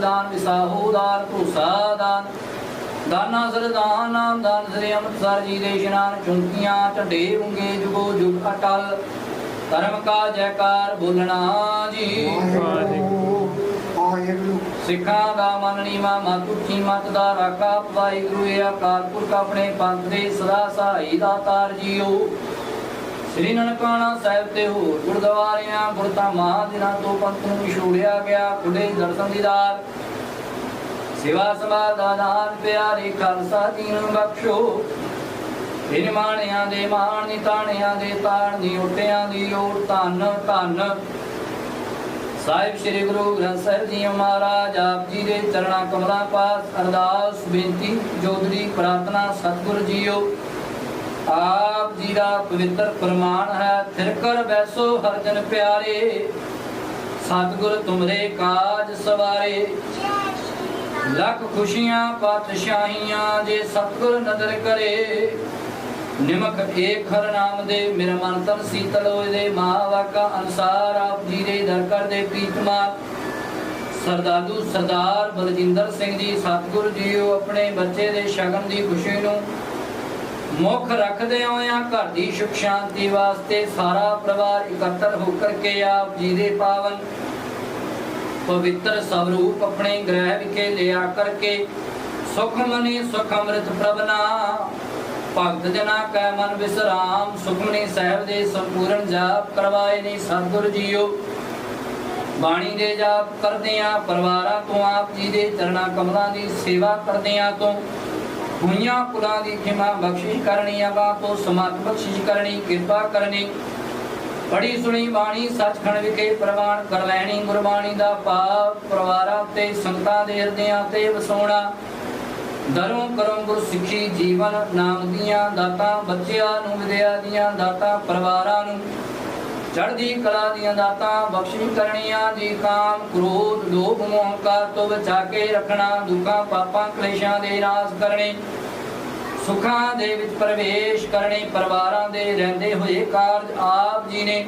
ਦਾਨ ਵਿਸਾਹੋ ਦਾਨ ਭੂਸਾ ਦਾਨ। ਦਾਨਾ ਸਰਦਾਨ ਨਾਮ ਦਾਨ ਸ੍ਰੀ ਅੰਮ੍ਰਿਤਸਰ ਜੀ ਦੇ ਇਸ਼ਨਾਨ ਚੁੰਕੀਆਂ ਝੰਡੇ ਉਂਗੇ ਜੁਗੋ ਜੁਗ ਅਟਲ। ਧਰਮ ਕਾ ਜੈਕਾਰ, ਬੋਲਣਾ ਜੀ। ਸਿੱਖਾਂ ਦਾ ਮਨ ਨੀਵਾ ਮਤ ਉੱਚੀ ਮਤ ਦਾ ਰਾਖਾ। ਵਾਹਿਗੁਰੂ ਇਹ ਅਕਾਲ ਪੁਰਖ ਆਪਣੇ ਪੰਥ ਦੇ ਸਦਾ ਸਹਾਈ ਦਾਤਾਰ ਜੀਓ। ਸ੍ਰੀ ਨਨਕਾਣਾ ਸਾਹਿਬ ਤੇ ਹੋਰ ਗੁਰਦੁਆਰਿਆਂ, ਗੁਰਧਾਮਾਂ ਦਿਨਾਂ ਤੋਂ ਪੰਥ ਨੂੰ ਵਿਛੋੜਿਆ ਗਿਆ ਖੁੱਲੇ ਦਰਸ਼ਨ ਦੀਦਾਰ ਸੇਵਾ ਸੰਭਾਲ ਦਾ ਦਾਨ ਪਿਆਰੇ ਖਾਲਸਾ ਜੀ ਬਖਸ਼ੋ। ਇਨ ਦੇ ਮਾਣ ਨੀ ਦੇ ਤਾਣ ਨੀ ਉੱਟਿਆਂ ਦੀ ਓਟ ਧੰਨ ਧੰਨ। ਸਾਹਿਬ ਸ੍ਰੀ ਗੁਰੂ ਗ੍ਰੰਥ ਸਾਹਿਬ ਜੀ ਮਹਾਰਾਜ, ਆਪ ਜੀ ਦੇ ਚਰਣਾ ਕਮਲਾਂ ਪਾਸ ਅਰਦਾਸ, ਬੇਨਤੀ ਜੋਦਰੀ ਪ੍ਰਾਰਥਨਾ, ਸਤਿਗੁਰ ਜੀਓ। ਆਪ ਜੀ ਦਾ ਪਵਿੱਤਰ ਪ੍ਰਮਾਣ ਹੈ, ਥਿਰ ਕਰ ਬੈਸੋ ਪਿਆਰੇ। ਸਤਿਗੁਰ ਤੁਮਰੇ ਕਾਜ ਸਵਾਰੇ। ਲੱਖ ਖੁਸ਼ੀਆਂ ਪਾਤਸ਼ਾਹੀਆਂ ਜੇ ਸਤਿਗੁਰ ਨਦਰ ਕਰੇ। ਨਿਮਕ ਏਕ ਹਰ ਨਾਮ ਦੇ ਮੇਰਾ ਮਨ ਤਨ ਸੀਤਲ ਹੋਏ ਦੇ। ਮਹਾਵਾਕਾ ਅਨਸਾਰ ਆਪ ਜੀ ਦੇ ਦਰ ਕਰਦੇ ਪ੍ਰੀਤਮਾਨ ਸਰਦਾਲੂ ਸਰਦਾਰ ਬਲਜਿੰਦਰ ਸਿੰਘ ਜੀ, ਸਤਿਗੁਰੂ ਜੀਓ ਆਪਣੇ ਬੱਚੇ ਦੇ ਸ਼ਗਨ ਦੀ ਖੁਸ਼ੀ ਨੂੰ ਮੁੱਖ ਰੱਖਦੇ ਹੋਇਆਂ ਘਰ ਦੀ ਸੁਖ ਸ਼ਾਂਤੀ ਵਾਸਤੇ ਸਾਰਾ ਪਰਿਵਾਰ ਇਕੱਤਰ ਹੋ ਕਰਕੇ ਆਪ ਜੀ ਦੇ ਪਾਵਨ ਪਵਿੱਤਰ ਸਵਰੂਪ ਆਪਣੇ ਗ੍ਰਹਿ ਵਿਖੇ ਲਿਆ ਕਰਕੇ ਸੁਖ ਮਨੀ ਸੁਖ ਅੰਮ੍ਰਿਤ ਪ੍ਰਭਨਾ ਭਗਤ ਜਨਾ ਕੈ ਮਨ ਵਿਸਰਾਮ, ਸੁਖਮਨੀ ਸਾਹਿਬ ਦੇ ਸੰਪੂਰਨ ਜਾਪ ਕਰਵਾਏ ਨੇ ਸਤਿਗੁਰ ਜੀਓ। ਬਾਣੀ ਦੇ ਜਾਪ ਕਰਦਿਆਂ ਪਰਿਵਾਰਾਂ ਤੋਂ ਆਪ ਜੀ ਦੇ ਚਰਣਾ ਕਮਲਾਂ ਦੀ ਸੇਵਾ ਕਰਦਿਆਂ ਤੋਂ ਹੋਈਆਂ ਕੁਲਾਂ ਦੀ ਖਿਮਾ ਬਖਸ਼ਿਸ਼ ਕਰਨੀ ਅਗਾ ਤੋਂ ਸਮਤ ਬਖਸ਼ਿਸ਼ ਕਰਨੀ, ਕਿਰਪਾ ਕਰਨੀ। ਬੜੀ ਸੁਣੀ ਬਾਣੀ, ਸੱਚਖੰਡ ਵਿਖੇ ਪ੍ਰਵਾਨ ਕਰ ਲੈਣੀ, ਗੁਰਬਾਣੀ ਦਾ ਪਾਪ ਪਰਿਵਾਰਾਂ ਤੇ, ਸੰਗਤਾਂ ਦੇ ਹਿਰਦਿਆਂ ਤੇ ਵਸਾਉਣਾ। ਦਰੋਂ ਕਰੋ ਗੁਰ ਸਿੱਖੀ ਜੀਵਨ ਨਾਮ ਦੀਆਂ ਦਾਤਾਂ, ਬੱਚਿਆਂ ਨੂੰ, ਵਿਦਿਆ ਦੀਆਂ ਦਾਤਾਂ, ਪਰਿਵਾਰਾਂ ਨੂੰ। ਚੜ੍ਹਦੀ ਕਲਾ ਦੀਆਂ ਦਾਤਾਂ ਬਖਸ਼ਿਸ਼ ਕਰਨੀਆਂ ਦੀ ਕਾਮ ਕ੍ਰੋਧ, ਲੋਭ ਮੋਹ ਹੰਕਾਰ ਤੋਂ ਬਚਾ ਕੇ ਰੱਖਣਾ, ਦੁੱਖਾਂ, ਪਾਪਾਂ, ਕਲੇਸ਼ਾਂ ਦੇ ਨਾਸ਼ ਕਰਨੇ, ਸੁਖਾਂ ਦੇ ਵਿੱਚ ਪ੍ਰਵੇਸ਼ ਕਰਨੇ, ਪਰਿਵਾਰਾਂ ਦੇ ਰਹਿੰਦੇ ਹੋਏ ਕਾਰਜ ਆਪ ਜੀ ਨੇ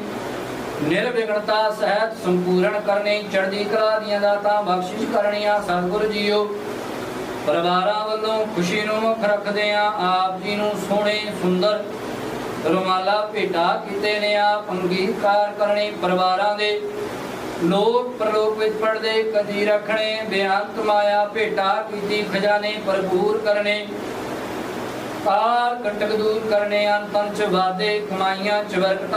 ਨਿਰਵਿਘਨਤਾ ਸਹਿਤ ਸੰਪੂਰਨ ਕਰਨੇ, ਚੜ੍ਹਦੀ ਕਲਾ ਦੀਆਂ ਦਾਤਾਂ, ਬਖਸ਼ਿਸ਼ ਕਰਨੀਆਂ, ਸਤਿਗੁਰੂ ਜੀਓ। ਪਰਿਵਾਰਾਂ ਵੱਲੋਂ ਖੁਸ਼ੀ ਨੂੰ ਮੁੱਖ ਰੱਖਦੇ ਆ ਆਪ ਜੀ ਨੂੰ ਸੋਹਣੇ, ਸੁੰਦਰ ਰੁਮਾਲਾ ਭੇਟਾ ਕੀਤੇ ਨੇ ਆਪ, ਅੰਗੀਕਾਰ ਕਰਨੇ ਪਰਿਵਾਰਾਂ ਦੇ। ਲੋਕ ਪ੍ਰਲੋਕ ਵਿੱਚ ਪੜਦੇ ਕਦੀ ਰੱਖਣੇ, ਬੇਅੰਤ ਮਾਇਆ ਭੇਟਾ ਕੀਤੀ, ਖਜ਼ਾਨੇ ਭਰਪੂਰ ਕਰਨੇ। ਕਾਲ ਕੰਟਕ ਦੂਰ ਕਰਨੇ ਅੰਤਨ ਚ ਵਾਦੇ ਕਮਾਈਆਂ ਚ ਬਰਕਤਾਂ